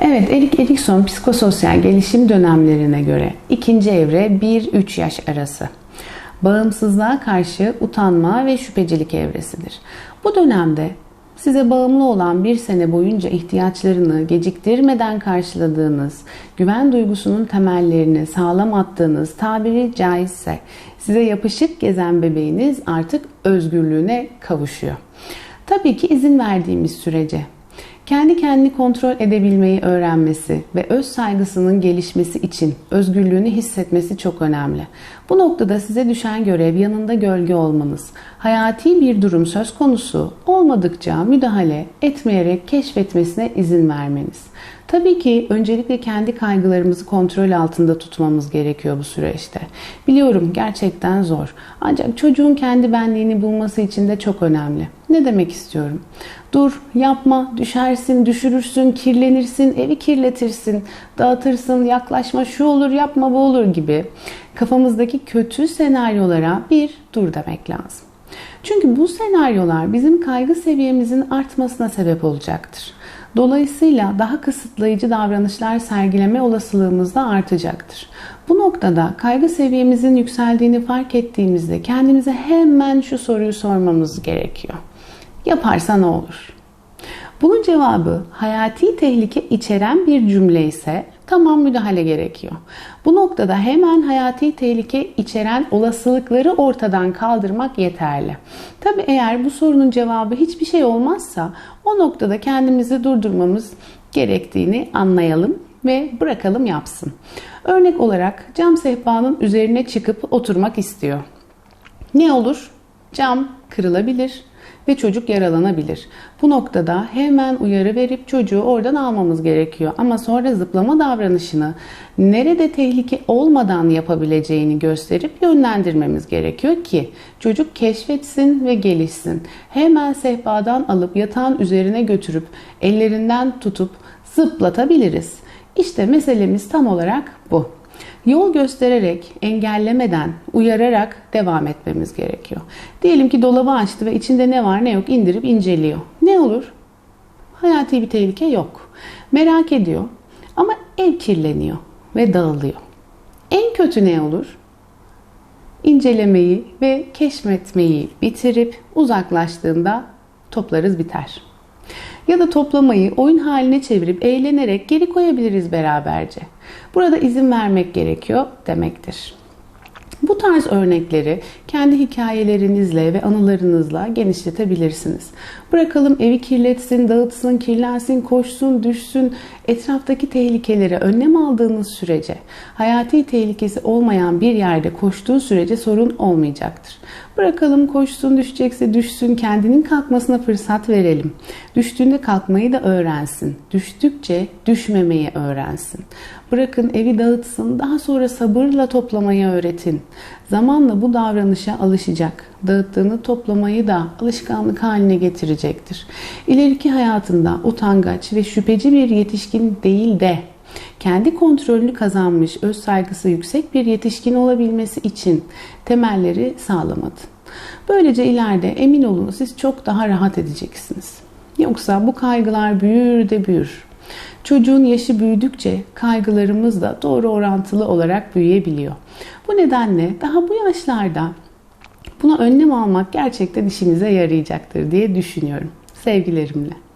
Evet, Erik Erikson psikososyal gelişim dönemlerine göre ikinci evre 1-3 yaş arası. Bağımsızlığa karşı utanma ve şüphecilik evresidir. Bu dönemde size bağımlı olan bir sene boyunca ihtiyaçlarını geciktirmeden karşıladığınız, güven duygusunun temellerini sağlam attığınız tabiri caizse size yapışık gezen bebeğiniz artık özgürlüğüne kavuşuyor. Tabii ki izin verdiğimiz sürece kendi kendini kontrol edebilmeyi öğrenmesi ve öz saygısının gelişmesi için özgürlüğünü hissetmesi çok önemli. Bu noktada size düşen görev yanında gölge olmanız. Hayati bir durum söz konusu olmadıkça müdahale etmeyerek keşfetmesine izin vermeniz. Tabii ki öncelikle kendi kaygılarımızı kontrol altında tutmamız gerekiyor bu süreçte. Biliyorum gerçekten zor. Ancak çocuğun kendi benliğini bulması için de çok önemli. Ne demek istiyorum? Dur, yapma, düşersin, düşürürsün, kirlenirsin, evi kirletirsin, dağıtırsın, yaklaşma, şu olur, yapma, bu olur gibi kafamızdaki kötü senaryolara bir dur demek lazım. Çünkü bu senaryolar bizim kaygı seviyemizin artmasına sebep olacaktır. Dolayısıyla daha kısıtlayıcı davranışlar sergileme olasılığımız da artacaktır. Bu noktada kaygı seviyemizin yükseldiğini fark ettiğimizde kendimize hemen şu soruyu sormamız gerekiyor. Yaparsa ne olur? Bunun cevabı hayati tehlike içeren bir cümle ise tamam müdahale gerekiyor. Bu noktada hemen hayati tehlike içeren olasılıkları ortadan kaldırmak yeterli. Tabi eğer bu sorunun cevabı hiçbir şey olmazsa o noktada kendimizi durdurmamız gerektiğini anlayalım ve bırakalım yapsın. Örnek olarak cam sehpanın üzerine çıkıp oturmak istiyor. Ne olur? Cam kırılabilir, ve çocuk yaralanabilir. Bu noktada hemen uyarı verip çocuğu oradan almamız gerekiyor. Ama sonra zıplama davranışını nerede tehlike olmadan yapabileceğini gösterip yönlendirmemiz gerekiyor ki çocuk keşfetsin ve gelişsin. Hemen sehpadan alıp yatağın üzerine götürüp ellerinden tutup zıplatabiliriz. İşte meselemiz tam olarak bu. Yol göstererek, engellemeden, uyararak devam etmemiz gerekiyor. Diyelim ki dolabı açtı ve içinde ne var ne yok indirip inceliyor. Ne olur? Hayati bir tehlike yok. Merak ediyor ama ev kirleniyor ve dağılıyor. En kötü ne olur? İncelemeyi ve keşfetmeyi bitirip uzaklaştığında toplarız biter. Ya da toplamayı oyun haline çevirip eğlenerek geri koyabiliriz beraberce. Burada izin vermek gerekiyor demektir. Bu tarz örnekleri kendi hikayelerinizle ve anılarınızla genişletebilirsiniz. Bırakalım evi kirletsin, dağıtsın, kirlensin, koşsun, düşsün. Etraftaki tehlikelere önlem aldığınız sürece, hayati tehlikesi olmayan bir yerde koştuğu sürece sorun olmayacaktır. Bırakalım koşsun, düşecekse düşsün, kendinin kalkmasına fırsat verelim. Düştüğünde kalkmayı da öğrensin. Düştükçe düşmemeyi öğrensin. Bırakın evi dağıtsın, daha sonra sabırla toplamayı öğretin. Zamanla bu davranışa alışacak. Dağıttığını toplamayı da alışkanlık haline getirecektir. İleriki hayatında utangaç ve şüpheci bir yetişkin değil de kendi kontrolünü kazanmış, öz saygısı yüksek bir yetişkin olabilmesi için temelleri sağlamadı. Böylece ileride emin olun siz çok daha rahat edeceksiniz. Yoksa bu kaygılar büyür de büyür. Çocuğun yaşı büyüdükçe kaygılarımız da doğru orantılı olarak büyüyebiliyor. Bu nedenle daha bu yaşlarda buna önlem almak gerçekten işinize yarayacaktır diye düşünüyorum. Sevgilerimle.